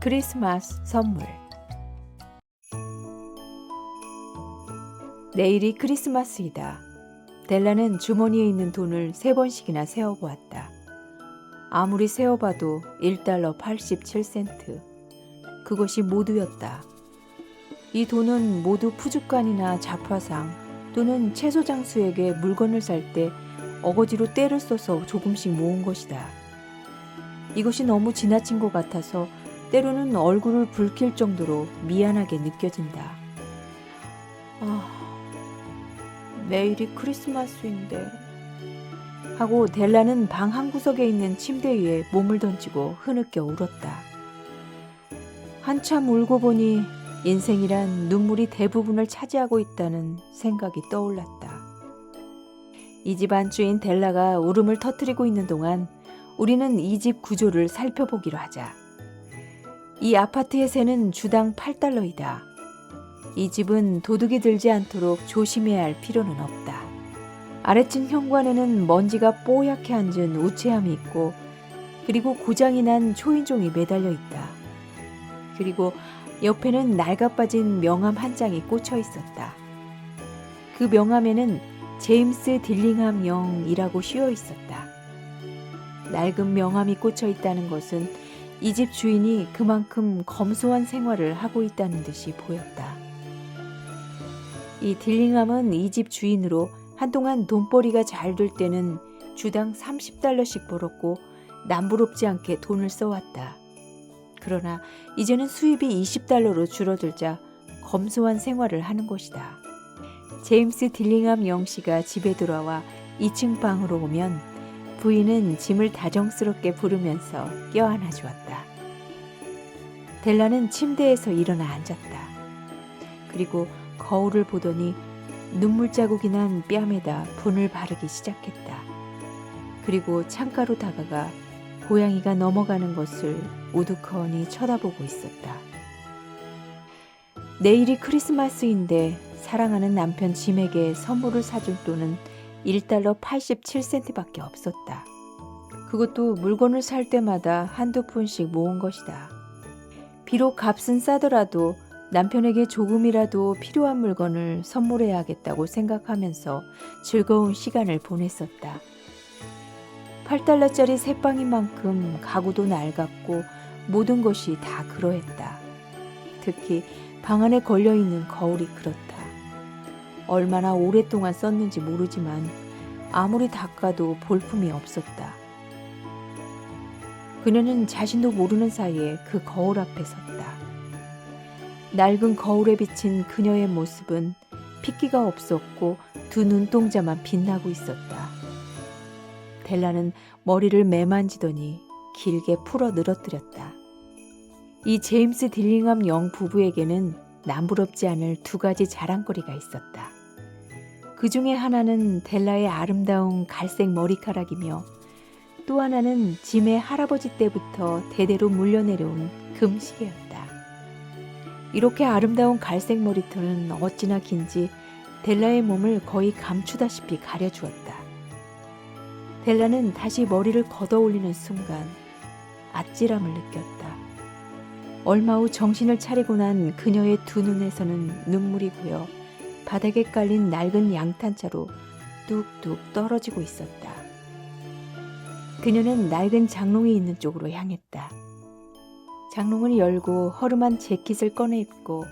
크리스마스 선물 내일이 크리스마스이다. 델라는 주머니에 있는 돈을 세 번씩이나 세어보았다. 아무리 세어봐도 1달러 87센트. 그것이 모두였다. 이 돈은 모두 푸주간이나 잡화상 또는 채소 장수에게 물건을 살 때 어거지로 떼를 써서 조금씩 모은 것이다. 이것이 너무 지나친 것 같아서 때로는 얼굴을 붉힐 정도로 미안하게 느껴진다. 아, 내일이 크리스마스인데. 하고 델라는 방 한구석에 있는 침대 위에 몸을 던지고 흐느껴 울었다. 한참 울고 보니 인생이란 눈물이 대부분을 차지하고 있다는 생각이 떠올랐다. 이 집 안주인 델라가 울음을 터뜨리고 있는 동안 우리는 이 집 구조를 살펴보기로 하자. 이 아파트의 세는 주당 8달러이다. 이 집은 도둑이 들지 않도록 조심해야 할 필요는 없다. 아래층 현관에는 먼지가 뽀얗게 앉은 우체함이 있고 그리고 고장이 난 초인종이 매달려 있다. 그리고 옆에는 낡아빠진 명함 한 장이 꽂혀 있었다. 그 명함에는 제임스 딜링함 영이라고 씌어 있었다. 낡은 명함이 꽂혀 있다는 것은 이 집 주인이 그만큼 검소한 생활을 하고 있다는 듯이 보였다. 이 딜링함은 이 집 주인으로 한동안 돈벌이가 잘 될 때는 주당 30달러씩 벌었고 남부럽지 않게 돈을 써왔다. 그러나 이제는 수입이 20달러로 줄어들자 검소한 생활을 하는 것이다. 제임스 딜링함 영씨가 집에 돌아와 2층 방으로 오면 부인은 짐을 다정스럽게 부르면서 껴안아 주었다. 델라는 침대에서 일어나 앉았다. 그리고 거울을 보더니 눈물 자국이 난 뺨에다 분을 바르기 시작했다. 그리고 창가로 다가가 고양이가 넘어가는 것을 우두커니 쳐다보고 있었다. 내일이 크리스마스인데 사랑하는 남편 짐에게 선물을 사줄 돈은 1달러 87센트밖에 없었다. 그것도 물건을 살 때마다 한두 푼씩 모은 것이다. 비록 값은 싸더라도 남편에게 조금이라도 필요한 물건을 선물해야겠다고 생각하면서 즐거운 시간을 보냈었다. 8달러짜리 새빵인 만큼 가구도 낡았고 모든 것이 다 그러했다. 특히 방 안에 걸려있는 거울이 그렇다. 얼마나 오랫동안 썼는지 모르지만 아무리 닦아도 볼품이 없었다. 그녀는 자신도 모르는 사이에 그 거울 앞에 섰다. 낡은 거울에 비친 그녀의 모습은 핏기가 없었고 두 눈동자만 빛나고 있었다. 델라는 머리를 매만지더니 길게 풀어 늘어뜨렸다. 이 제임스 딜링함 영 부부에게는 남부럽지 않을 두 가지 자랑거리가 있었다. 그 중에 하나는 델라의 아름다운 갈색 머리카락이며 또 하나는 짐의 할아버지 때부터 대대로 물려내려온 금시계였다. 이렇게 아름다운 갈색 머리털은 어찌나 긴지 델라의 몸을 거의 감추다시피 가려주었다. 델라는 다시 머리를 걷어 올리는 순간 아찔함을 느꼈다. 얼마 후 정신을 차리고 난 그녀의 두 눈에서는 눈물이 고여 바닥에 깔린 낡은 양탄자로 뚝뚝 떨어지고 있었다. 그녀는 낡은 장롱이 있는 쪽으로 향했다. 장롱을 열고 허름한 재킷을 꺼내 입고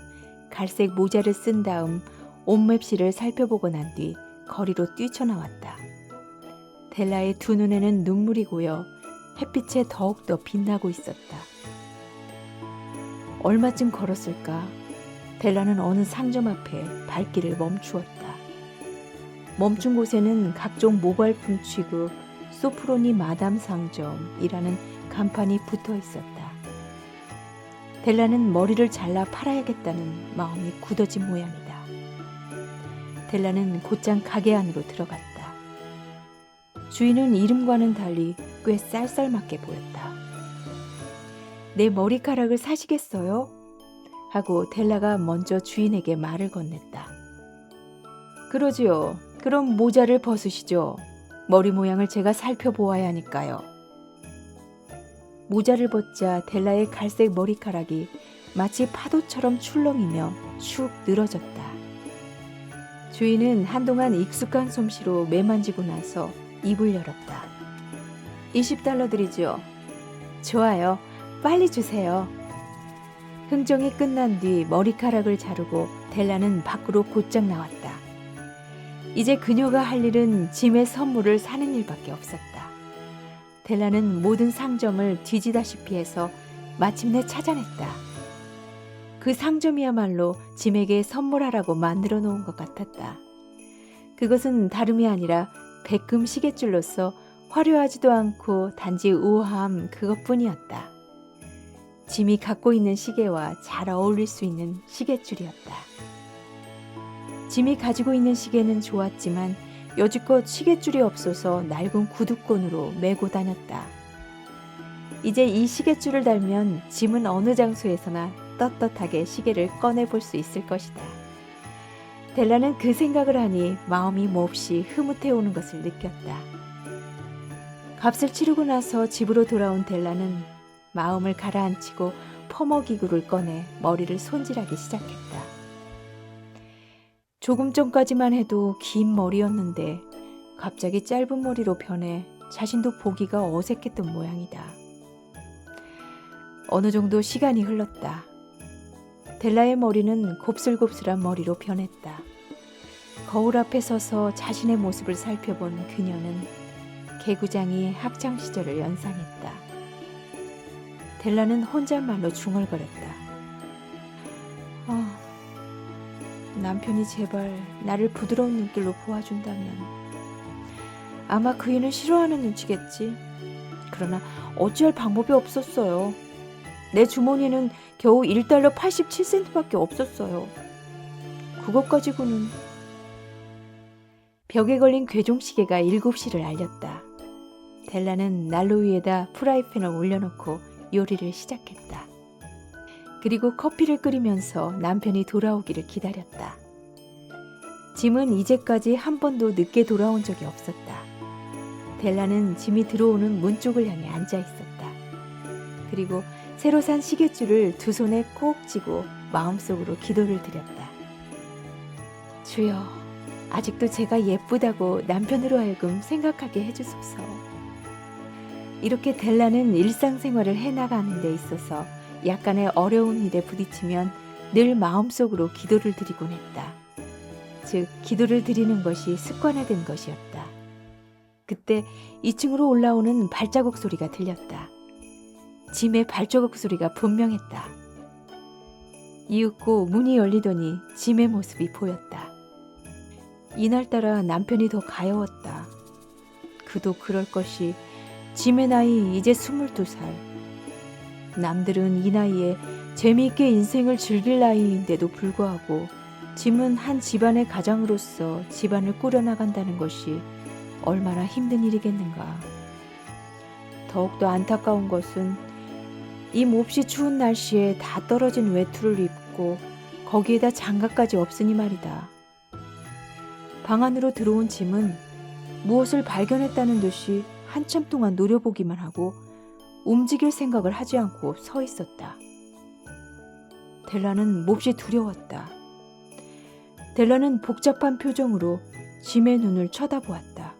갈색 모자를 쓴 다음 옷맵시를 살펴보고 난 뒤 거리로 뛰쳐나왔다. 델라의 두 눈에는 눈물이 고여 햇빛에 더욱더 빛나고 있었다. 얼마쯤 걸었을까? 델라는 어느 상점 앞에 발길을 멈추었다. 멈춘 곳에는 각종 모발품 취급 소프로니 마담 상점이라는 간판이 붙어 있었다. 델라는 머리를 잘라 팔아야겠다는 마음이 굳어진 모양이다. 델라는 곧장 가게 안으로 들어갔다. 주인은 이름과는 달리 꽤 쌀쌀맞게 보였다. 내 머리카락을 사시겠어요? 하고 델라가 먼저 주인에게 말을 건넸다. 그러지요. 그럼 모자를 벗으시죠. 머리 모양을 제가 살펴보아야 하니까요. 모자를 벗자 델라의 갈색 머리카락이 마치 파도처럼 출렁이며 축 늘어졌다. 주인은 한동안 익숙한 솜씨로 매만지고 나서 입을 열었다. 20달러 드리죠. 좋아요. 빨리 주세요. 흥정이 끝난 뒤 머리카락을 자르고 델라는 밖으로 곧장 나왔다. 이제 그녀가 할 일은 짐의 선물을 사는 일밖에 없었다. 델라는 모든 상점을 뒤지다시피 해서 마침내 찾아냈다. 그 상점이야말로 짐에게 선물하라고 만들어 놓은 것 같았다. 그것은 다름이 아니라 백금 시계줄로서 화려하지도 않고 단지 우아함 그것뿐이었다. 짐이 갖고 있는 시계와 잘 어울릴 수 있는 시계줄이었다. 짐이 가지고 있는 시계는 좋았지만 여지껏 시계줄이 없어서 낡은 구두권으로 메고 다녔다. 이제 이 시계줄을 달면 짐은 어느 장소에서나 떳떳하게 시계를 꺼내 볼 수 있을 것이다. 델라는 그 생각을 하니 마음이 몹시 흐뭇해 오는 것을 느꼈다. 값을 치르고 나서 집으로 돌아온 델라는 마음을 가라앉히고 퍼머기구를 꺼내 머리를 손질하기 시작했다. 조금 전까지만 해도 긴 머리였는데 갑자기 짧은 머리로 변해 자신도 보기가 어색했던 모양이다. 어느 정도 시간이 흘렀다. 델라의 머리는 곱슬곱슬한 머리로 변했다. 거울 앞에 서서 자신의 모습을 살펴본 그녀는 개구장이 학창 시절을 연상했다. 델라는 혼잣말로 중얼거렸다. 아, 남편이 제발 나를 부드러운 눈길로 보아준다면 아마 그이는 싫어하는 눈치겠지. 그러나 어찌할 방법이 없었어요. 내 주머니에는 겨우 1달러 87센트밖에 없었어요. 그것 가지고는 벽에 걸린 괴종시계가 7시를 알렸다. 델라는 난로 위에다 프라이팬을 올려놓고 요리를 시작했다. 그리고 커피를 끓이면서 남편이 돌아오기를 기다렸다. 짐은 이제까지 한 번도 늦게 돌아온 적이 없었다. 델라는 짐이 들어오는 문 쪽을 향해 앉아 있었다. 그리고 새로 산 시계줄을 두 손에 꼭 쥐고 마음속으로 기도를 드렸다. 주여, 아직도 제가 예쁘다고 남편으로 하여금 생각하게 해주소서. 이렇게 델라는 일상생활을 해나가는 데 있어서 약간의 어려운 일에 부딪히면 늘 마음속으로 기도를 드리곤 했다. 즉, 기도를 드리는 것이 습관화된 것이었다. 그때 2층으로 올라오는 발자국 소리가 들렸다. 짐의 발자국 소리가 분명했다. 이윽고 문이 열리더니 짐의 모습이 보였다. 이날따라 남편이 더 가여웠다. 그도 그럴 것이 짐의 나이 이제 스물두 살. 남들은 이 나이에 재미있게 인생을 즐길 나이인데도 불구하고 짐은 한 집안의 가장으로서 집안을 꾸려나간다는 것이 얼마나 힘든 일이겠는가. 더욱더 안타까운 것은 이 몹시 추운 날씨에 다 떨어진 외투를 입고 거기에다 장갑까지 없으니 말이다. 방 안으로 들어온 짐은 무엇을 발견했다는 듯이 한참 동안 노려보기만 하고 움직일 생각을 하지 않고 서 있었다. 델라는 몹시 두려웠다. 델라는 복잡한 표정으로 짐의 눈을 쳐다보았다.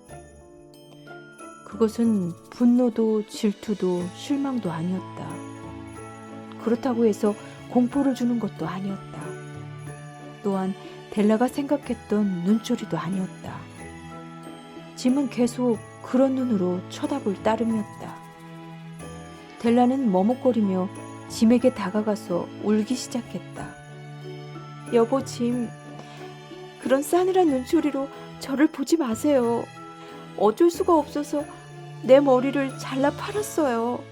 그것은 분노도 질투도 실망도 아니었다. 그렇다고 해서 공포를 주는 것도 아니었다. 또한 델라가 생각했던 눈초리도 아니었다. 짐은 계속 그런 눈으로 쳐다볼 따름이었다. 델라는 머뭇거리며 짐에게 다가가서 울기 시작했다. 여보 짐, 그런 싸늘한 눈초리로 저를 보지 마세요. 어쩔 수가 없어서 내 머리를 잘라 팔았어요.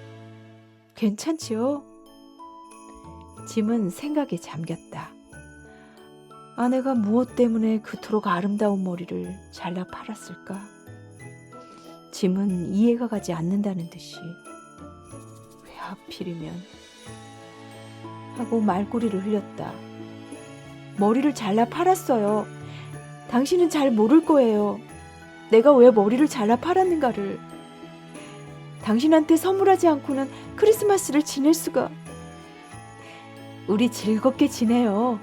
괜찮지요? 짐은 생각에 잠겼다. 아내가 무엇 때문에 그토록 아름다운 머리를 잘라 팔았을까? 짐은 이해가 가지 않는다는 듯이 왜 하필이면 하고 말꼬리를 흘렸다. 머리를 잘라 팔았어요. 당신은 잘 모를 거예요. 내가 왜 머리를 잘라 팔았는가를. 당신한테 선물하지 않고는 크리스마스를 지낼 수가. 우리 즐겁게 지내요.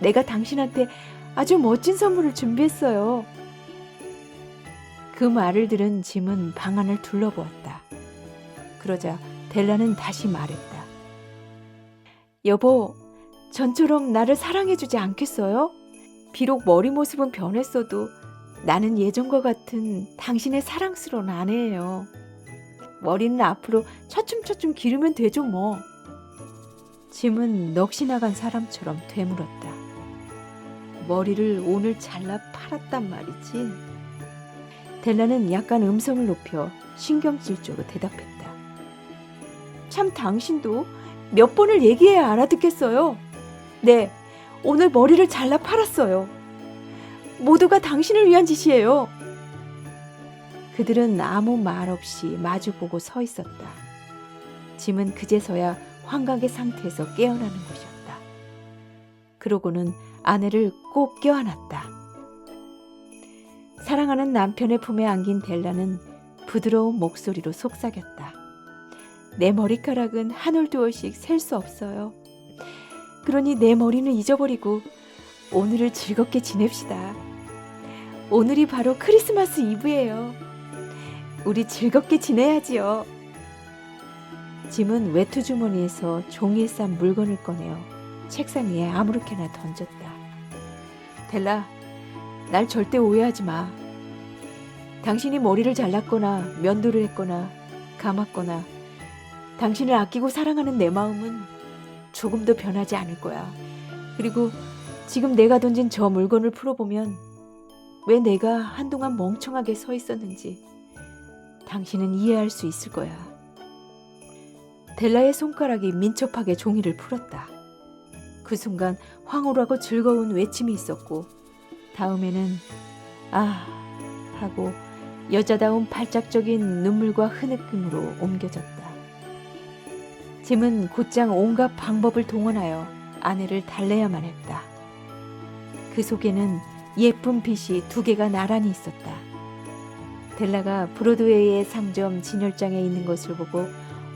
내가 당신한테 아주 멋진 선물을 준비했어요. 그 말을 들은 짐은 방 안을 둘러보았다. 그러자 델라는 다시 말했다. 여보, 전처럼 나를 사랑해주지 않겠어요? 비록 머리 모습은 변했어도 나는 예전과 같은 당신의 사랑스러운 아내예요. 머리는 앞으로 처춤처춤 기르면 되죠, 뭐. 짐은 넋이 나간 사람처럼 되물었다. 머리를 오늘 잘라 팔았단 말이지. 델라는 약간 음성을 높여 신경질적으로 대답했다. 참 당신도 몇 번을 얘기해야 알아듣겠어요. 네, 오늘 머리를 잘라 팔았어요. 모두가 당신을 위한 짓이에요. 그들은 아무 말 없이 마주보고 서 있었다. 짐은 그제서야 환각의 상태에서 깨어나는 것이었다. 그러고는 아내를 꼭 껴안았다. 사랑하는 남편의 품에 안긴 델라는 부드러운 목소리로 속삭였다. 내 머리카락은 한 올 두 올씩 셀 수 없어요. 그러니 내 머리는 잊어버리고 오늘을 즐겁게 지냅시다. 오늘이 바로 크리스마스 이브예요. 우리 즐겁게 지내야지요. 짐은 외투 주머니에서 종이에 싼 물건을 꺼내어 책상 위에 아무렇게나 던졌다. 델라, 날 절대 오해하지 마. 당신이 머리를 잘랐거나 면도를 했거나 감았거나 당신을 아끼고 사랑하는 내 마음은 조금도 변하지 않을 거야. 그리고 지금 내가 던진 저 물건을 풀어보면 왜 내가 한동안 멍청하게 서 있었는지 당신은 이해할 수 있을 거야. 델라의 손가락이 민첩하게 종이를 풀었다. 그 순간 황홀하고 즐거운 외침이 있었고 다음에는 아 하고 여자다운 발작적인 눈물과 흐느낌으로 옮겨졌다. 짐은 곧장 온갖 방법을 동원하여 아내를 달래야만 했다. 그 속에는 예쁜 빛이 두 개가 나란히 있었다. 델라가 브로드웨이의 상점 진열장에 있는 것을 보고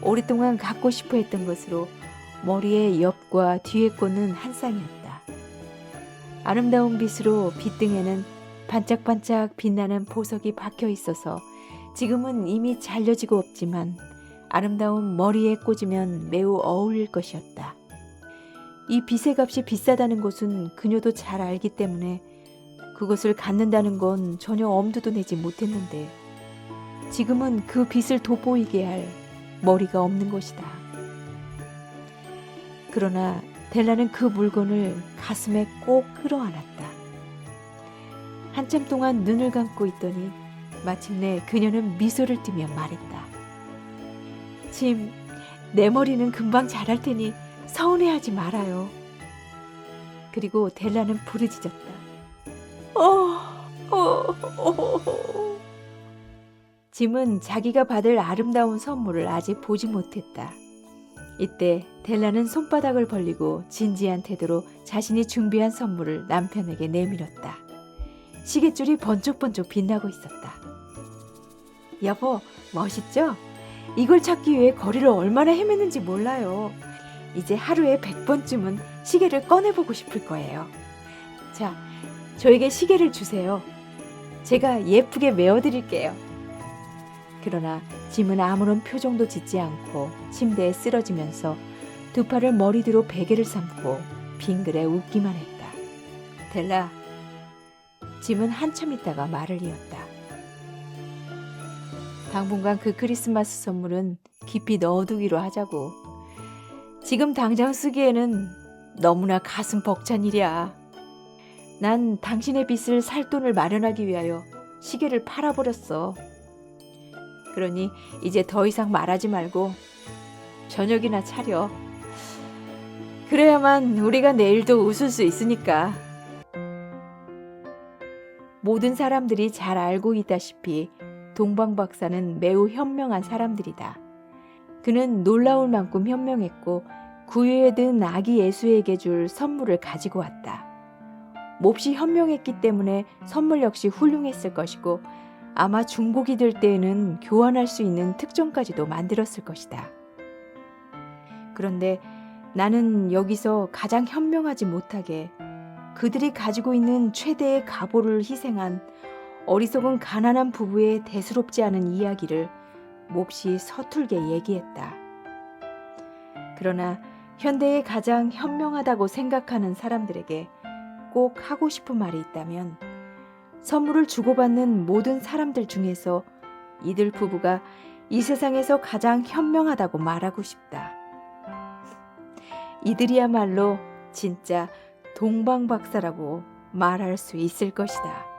오랫동안 갖고 싶어 했던 것으로 머리의 옆과 뒤에 꽂는 한 쌍이었다. 아름다운 빛으로 빗등에는 반짝반짝 빛나는 보석이 박혀 있어서 지금은 이미 잘려지고 없지만 아름다운 머리에 꽂으면 매우 어울릴 것이었다. 이 빛의 값이 비싸다는 것은 그녀도 잘 알기 때문에 그것을 갖는다는 건 전혀 엄두도 내지 못했는데 지금은 그 빛을 돋보이게 할 머리가 없는 것이다. 그러나 델라는 그 물건을 가슴에 꼭 끌어안았다. 한참 동안 눈을 감고 있더니 마침내 그녀는 미소를 띠며 말했다. 짐, 내 머리는 금방 자랄 테니 서운해하지 말아요. 그리고 델라는 부르짖었다. 어, 어, 어. 짐은 자기가 받을 아름다운 선물을 아직 보지 못했다. 이때 델라는 손바닥을 벌리고 진지한 태도로 자신이 준비한 선물을 남편에게 내밀었다. 시계줄이 번쩍번쩍 빛나고 있었다. 여보, 멋있죠? 이걸 찾기 위해 거리를 얼마나 헤맸는지 몰라요. 이제 하루에 100번쯤은 시계를 꺼내보고 싶을 거예요. 자, 저에게 시계를 주세요. 제가 예쁘게 메어드릴게요. 그러나 짐은 아무런 표정도 짓지 않고 침대에 쓰러지면서 두 팔을 머리 뒤로 베개를 삼고 빙그레 웃기만 했다. 델라, 짐은 한참 있다가 말을 이었다. 당분간 그 크리스마스 선물은 깊이 넣어두기로 하자고. 지금 당장 쓰기에는 너무나 가슴 벅찬 일이야. 난 당신의 빚을 살 돈을 마련하기 위하여 시계를 팔아버렸어. 그러니 이제 더 이상 말하지 말고 저녁이나 차려. 그래야만 우리가 내일도 웃을 수 있으니까. 모든 사람들이 잘 알고 있다시피 동방 박사는 매우 현명한 사람들이다. 그는 놀라울 만큼 현명했고 구유에 든 아기 예수에게 줄 선물을 가지고 왔다. 몹시 현명했기 때문에 선물 역시 훌륭했을 것이고 아마 중복이 될 때에는 교환할 수 있는 특종까지도 만들었을 것이다. 그런데 나는 여기서 가장 현명하지 못하게 그들이 가지고 있는 최대의 가보를 희생한 어리석은 가난한 부부의 대수롭지 않은 이야기를 몹시 서툴게 얘기했다. 그러나 현대에 가장 현명하다고 생각하는 사람들에게 꼭 하고 싶은 말이 있다면 선물을 주고받는 모든 사람들 중에서 이들 부부가 이 세상에서 가장 현명하다고 말하고 싶다. 이들이야말로 진짜 동방박사라고 말할 수 있을 것이다.